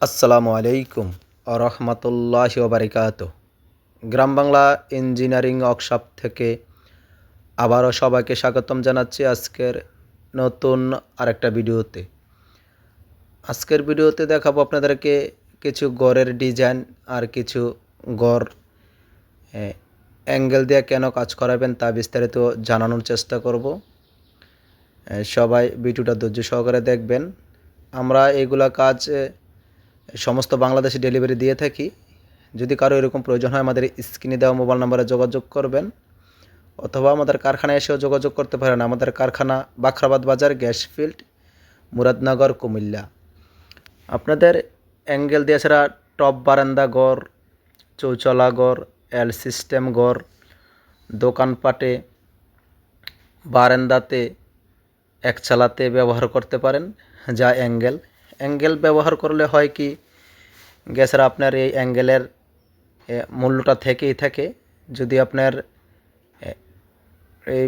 আসসালামু আলাইকুম রহমতুল্লাহ বারিকাত গ্রাম বাংলা ইঞ্জিনিয়ারিং ওয়ার্কশপ থেকে আবারও সবাইকে স্বাগতম জানাচ্ছি আজকের নতুন আরেকটা ভিডিওতে। আজকের ভিডিওতে দেখাবো আপনাদেরকে কিছু গড়ের ডিজাইন আর কিছু গড় অ্যাঙ্গেল দিয়ে কেন কাজ করাবেন তা বিস্তারিত জানানোর চেষ্টা করব। সবাই ভিডিওটা ধৈর্য সহকারে দেখবেন। আমরা এগুলা কাজ সমস্ত বাংলাদেশে ডেলিভারি দিয়ে থাকি। যদি কারও এরকম প্রয়োজন হয় আমাদের স্ক্রিনে দেওয়া মোবাইল নাম্বারে যোগাযোগ করবেন, অথবা আমাদের কারখানায় এসেও যোগাযোগ করতে পারেন। আমাদের কারখানা বাখরাবাদ বাজার গ্যাস ফিল্ড মুরাদনগর, কুমিল্লা। আপনাদের অ্যাঙ্গেল দিয়ে ছাড়া টপ বারান্দা গড়, চৌচলা গড় এল সিস্টেম গড়, দোকানপাটে, বারান্দাতে, একচালাতে ব্যবহার করতে পারেন। যা অ্যাঙ্গেল অ্যাঙ্গেল ব্যবহার করলে হয় কি? গ্যাসের আপনার এই অ্যাঙ্গেলের মূল্যটা থেকেই থাকে। যদি আপনার এই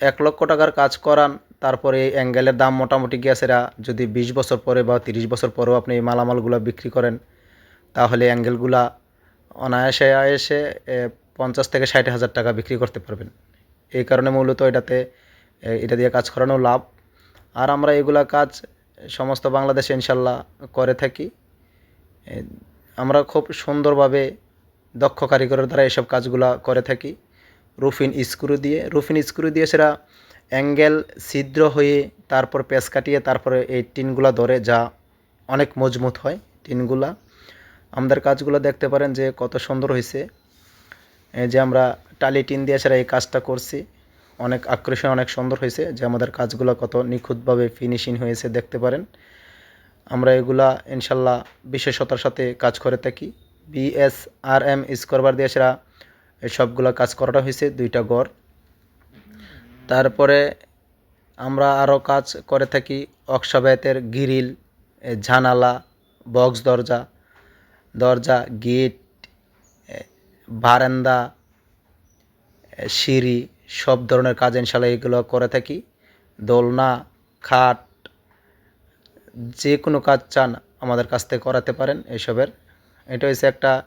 এক লক্ষ টাকার কাজ করান, তারপরে এই অ্যাঙ্গেলের দাম মোটামুটি গ্যাসেরা যদি বিশ বছর পরে বা তিরিশ বছর পরেও আপনি এই মালামালগুলো বিক্রি করেন, তাহলে অ্যাঙ্গেলগুলা অনায়াসে আয়েসে পঞ্চাশ থেকে ষাট হাজার টাকা বিক্রি করতে পারবেন। এই কারণে মূলত এটাতে এটা দিয়ে কাজ করানো লাভ। আর আমরা এগুলা কাজ সমস্ত বাংলাদেশে ইনশাল্লাহ করে থাকি। আমরা খুব সুন্দরভাবে দক্ষ কারিগরের দ্বারা এসব কাজগুলা করে থাকি। রুফিন স্ক্রু দিয়ে, রুফিন স্ক্রু দিয়ে সেটা অ্যাঙ্গেল ছিদ্র হয়ে তারপর পেঁচ কাটিয়ে তারপরে এই টিনগুলা ধরে যা অনেক মজবুত হয় টিনগুলা। আমাদের কাজগুলো দেখতে পারেন যে কত সুন্দর হয়েছে যে আমরা টালি টিন দিয়ে সেটা এই কাজটা করছি। অনেক আকর্ষণ অনেক সুন্দর হয়েছে যে আমাদের কাজগুলো কত নিখুঁতভাবে ফিনিশিং হয়েছে, দেখতে পারেন। আমরা এগুলা ইনশাল্লাহ বিশেষতার সাথে কাজ করে থাকি। বিএস আর এম স্কোরবার দিয়ে সেরা সবগুলো কাজ করাটা হয়েছে, দুইটা গড় তারপরে আমরা আরও কাজ করে থাকি অক্সাবায়তের গ্রিল জানালা, বক্স দরজা দরজা, গেট বারান্দা সিঁড়ি সব ধরনের কাজ ইনশাল্লাহ এগুলো করে থাকি। দোলনা, খাট, যে কোনো কাজ চান আমাদের কাছ থেকে করাতে পারেন এসবের। এটা হচ্ছে একটা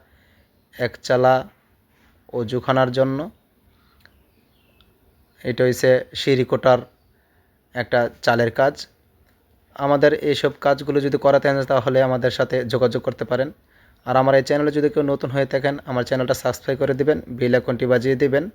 একচালা অজুখানার জন্য। এটা হচ্ছে সিঁড়িকোটার একটা চালের কাজ। আমাদের এইসব কাজগুলো যদি করাতে চান তাহলে আমাদের সাথে যোগাযোগ করতে পারেন। আর আমার এই চ্যানেলে যদি কেউ নতুন হয়ে থাকেন, আমার চ্যানেলটা সাবস্ক্রাইব করে দিবেন, বেল আইকনটি বাজিয়ে দিবেন।